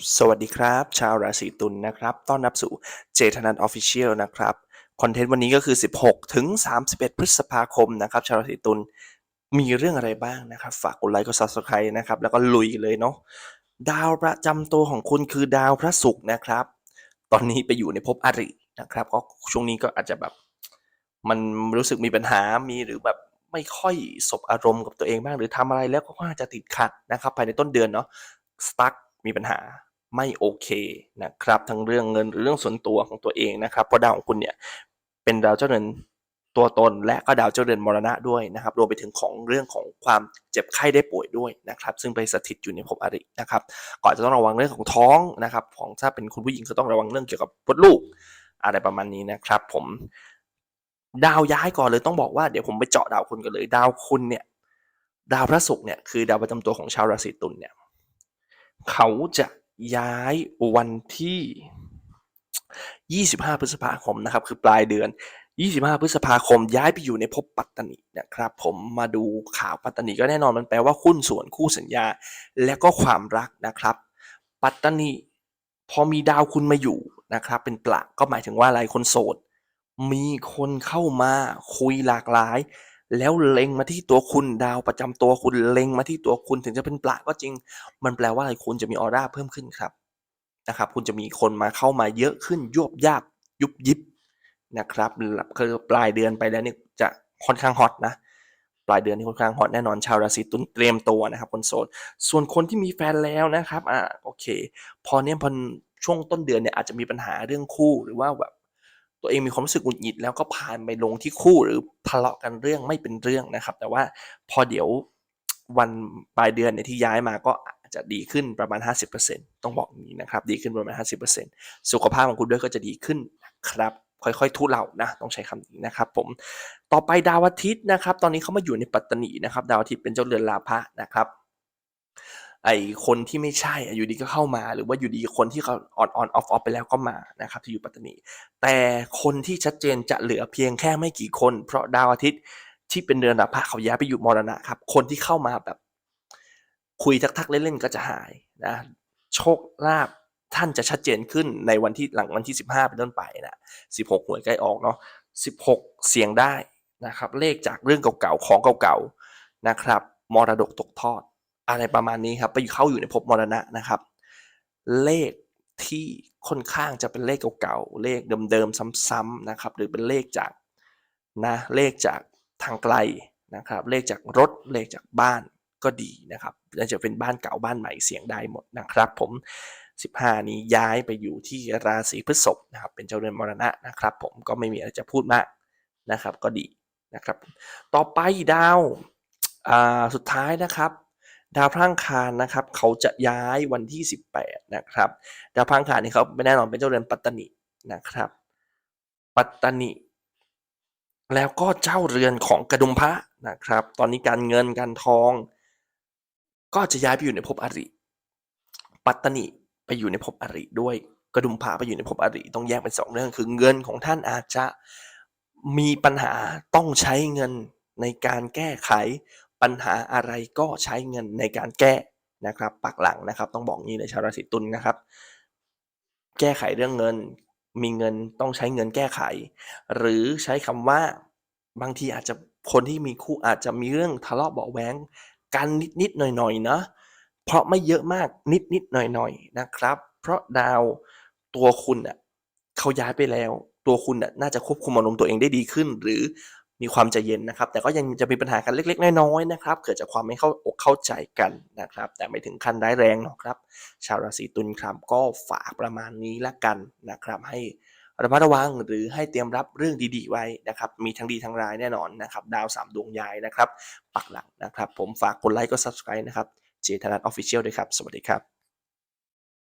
สวัสดีครับ ชาวราศีตุลนะครับ ต้อนรับสู่เจธนันออฟฟิเชียลนะครับคอนเทนต์วันนี้ก็คือ 16 ถึง 31 พฤษภาคมนะครับ ชาวราศีตุลมีเรื่องอะไรบ้างนะครับ ฝากกดไลค์กด subscribe นะครับ แล้วก็ลุยเลยเนาะดาวประจำตัวของคุณคือดาวพระศุกร์นะครับ ตอนนี้ไปอยู่ในภพอรินะครับก็ช่วงนี้ก็อาจจะแบบ มันรู้สึกมีปัญหามีหรือแบบไม่ค่อยสบอารมณ์กับตัวเองบ้างหรือทำอะไรแล้วก็อาจจะติดขัดนะครับ ภายในต้นเดือนเนาะสตั๊ก มีปัญหาไม่โอเคนะครับ ทั้งเรื่องเงินหรือเรื่องส่วนตัวของตัวเองนะครับเพราะดาวของคุณเนี่ยเป็นดาวเจ้าเรือนตัวตนและก็ดาวเจ้าเรือนมรณะด้วยนะครับรวมไปถึงของเรื่องของความเจ็บไข้ได้ป่วยด้วยนะครับ ซึ่งไปสถิตอยู่ในภพอรินะครับก็อาจะต้องระวังเรื่องของท้องนะครับของถ้าเป็นคุณผู้หญิงก็ต้องระวังเรื่องเกี่ยวกับมดลูกอะไรประมาณนี้นะครับ ผมดาวย้ายก่อนเลยต้องบอกว่าเดี๋ยวผมไปเจาะดาวคุณกันเลย ดาวคุณเนี่ย ดาวพระศุกร์เนี่ยคือดาวประจำตัวของชาวราศีตุลเนี่ย เขาจะย้ายวันที่ 25 พฤษภาคมนะครับคือปลายเดือน 25 พฤษภาคมย้ายไปอยู่ในภพปัตตานินะครับ ผมมาดูข่าวปัตตานิก็แน่นอนมันแปลว่าหุ้นส่วนคู่สัญญา และก็ความรักนะครับ ปัตตานิพอมีดาวคุณมาอยู่นะครับ เป็นปลักก็หมายถึงว่าอะไรคนโสด มีคนเข้ามาคุยหลากหลาย แล้วเล็งมาที่ตัวคุณดาวประจำตัวคุณเล็งมาที่ตัวคุณถึงจะเป็นปลาก็จริง มันแปลว่าอะไรคุณจะมีออร่าเพิ่มขึ้นครับนะครับ คุณจะมีคนมาเข้ามาเยอะขึ้นยวบยาบยุบยิบนะครับคือปลายเดือนไปแล้วเนี่ยจะค่อนข้างฮอตนะปลายเดือนนี้ค่อนข้างฮอตแน่นอนชาวราศีตุลเตรียมตัวนะครับคนโสดส่วนคนที่มีแฟนแล้วนะครับอ่าโอเค พอเนี่ยพอช่วงต้นเดือนเนี่ยอาจจะมีปัญหาเรื่องคู่หรือว่าแบบ ตัวเองมีความรู้สึกหงุดหงิดแล้วก็ผ่านไปลงที่คู่หรือทะเลาะกันเรื่องไม่เป็นเรื่องนะครับ แต่ว่าพอเดี๋ยววันปลายเดือนเนี่ยที่ย้ายมาก็อาจจะดีขึ้นประมาณ 50%ต้องบอกนี้นะครับดีขึ้นประมาณ 50%สุขภาพของคุณด้วยก็จะดีขึ้นครับค่อยๆทุเลานะต้องใช้คำนี้นะครับผมต่อไปดาวอาทิตย์นะครับ ตอนนี้เขามาอยู่ในปัตตานีนะครับ ดาวอาทิตย์เป็นเจ้าเรือนลาภะนะครับ ไอคนที่ไม่ใช่อยู่ดีก็เข้ามา หรือว่าอยู่ดีคนที่เขาออนออนออฟออฟไปแล้วก็มานะครับที่อยู่ปัตตานี แต่คนที่ชัดเจนจะเหลือเพียงแค่ไม่กี่คน เพราะดาวอาทิตย์ที่เป็นเดือนดาวพระเขาย้ายไปอยู่มรณะครับ คนที่เข้ามาแบบคุยทักๆเล่นๆก็จะหายนะโชคลาภท่านจะชัดเจนขึ้นในวันที่หลังวันที่ 15 เป็นต้นไปนะ16 หวยใกล้ออกเนาะ16 เสียงได้นะครับ เลขจากเรื่องเก่าๆของเก่าๆนะครับมรดกตกทอด อะไรประมาณนี้ครับ ไปเข้าอยู่ในภพมรณะนะครับ เลขที่ค่อนข้างจะเป็นเลขเก่าๆ เลขเดิมๆ ซ้ำๆนะครับ หรือเป็นเลขจากนะเลขจากทางไกลนะครับ เลขจากรถเลขจากบ้านก็ดีนะครับและจะเป็นบ้านเก่าบ้านใหม่เสียงได้หมดนะครับ ผม 15 นี้ย้ายไปอยู่ที่ราศีพฤษภนะครับ เป็นเจ้าเรือนมรณะนะครับ ผมก็ไม่มีอะไรจะพูดมากนะครับ ก็ดีนะครับ ต่อไปดาวอ่าสุดท้ายนะครับ ดาวพระอังคารนะครับเขาจะย้ายวันที่ 18 นะครับ ดาวพระอังคารนี่เขาไม่แน่นอนเป็นเจ้าเรือนปัตตนินะครับ ปัตตนิแล้วก็เจ้าเรือนของกระดุมพระนะครับ ตอนนี้การเงินการทอง ก็จะย้ายไปอยู่ในภพอริ ปัตตนิไปอยู่ในภพอริด้วยกระดุมพระไปอยู่ในภพอริต้องแยกเป็นสองเรื่องคือเงินของท่านอาจจะมีปัญหาต้องใช้เงินในการแก้ไข ปัญหาอะไรก็ใช้เงินในการแก้นะครับปักหลังนะครับ ต้องบอกงี้เลยชาวราศีตุลนะครับ แก้ไขเรื่องเงิน มีเงินต้องใช้เงินแก้ไข หรือใช้คำว่าบางทีอาจจะคนที่มีคู่อาจจะมีเรื่องทะเลาะเบาะแวงกันนิดๆหน่อยๆนะเพราะไม่เยอะมากนิดๆหน่อยๆนะครับ เพราะดาวตัวคุณอะเขาย้ายไปแล้ว ตัวคุณอะน่าจะควบคุมอารมณ์ตัวเองได้ดีขึ้น หรือ มีความใจเย็นนะครับ แต่ก็ยังจะมีปัญหากันเล็ก ๆ น้อยๆนะครับ เกิดจากความไม่เข้าอกเข้าใจกันนะครับ แต่ไม่ถึงขั้นร้ายแรงหรอกครับ ชาวราศีตุลครับก็ฝากประมาณนี้ละกันนะครับ ให้ระมัดระวังหรือให้เตรียมรับเรื่องดีๆ ไว้นะครับ มีทั้งดีทั้งร้ายแน่นอนนะครับ ดาวสามดวงย้ายนะครับ ปักหลังนะครับ ผมฝากกดไลค์กด subscribe นะครับ เจธนัทออฟฟิเชียลด้วยครับ สวัสดีครับ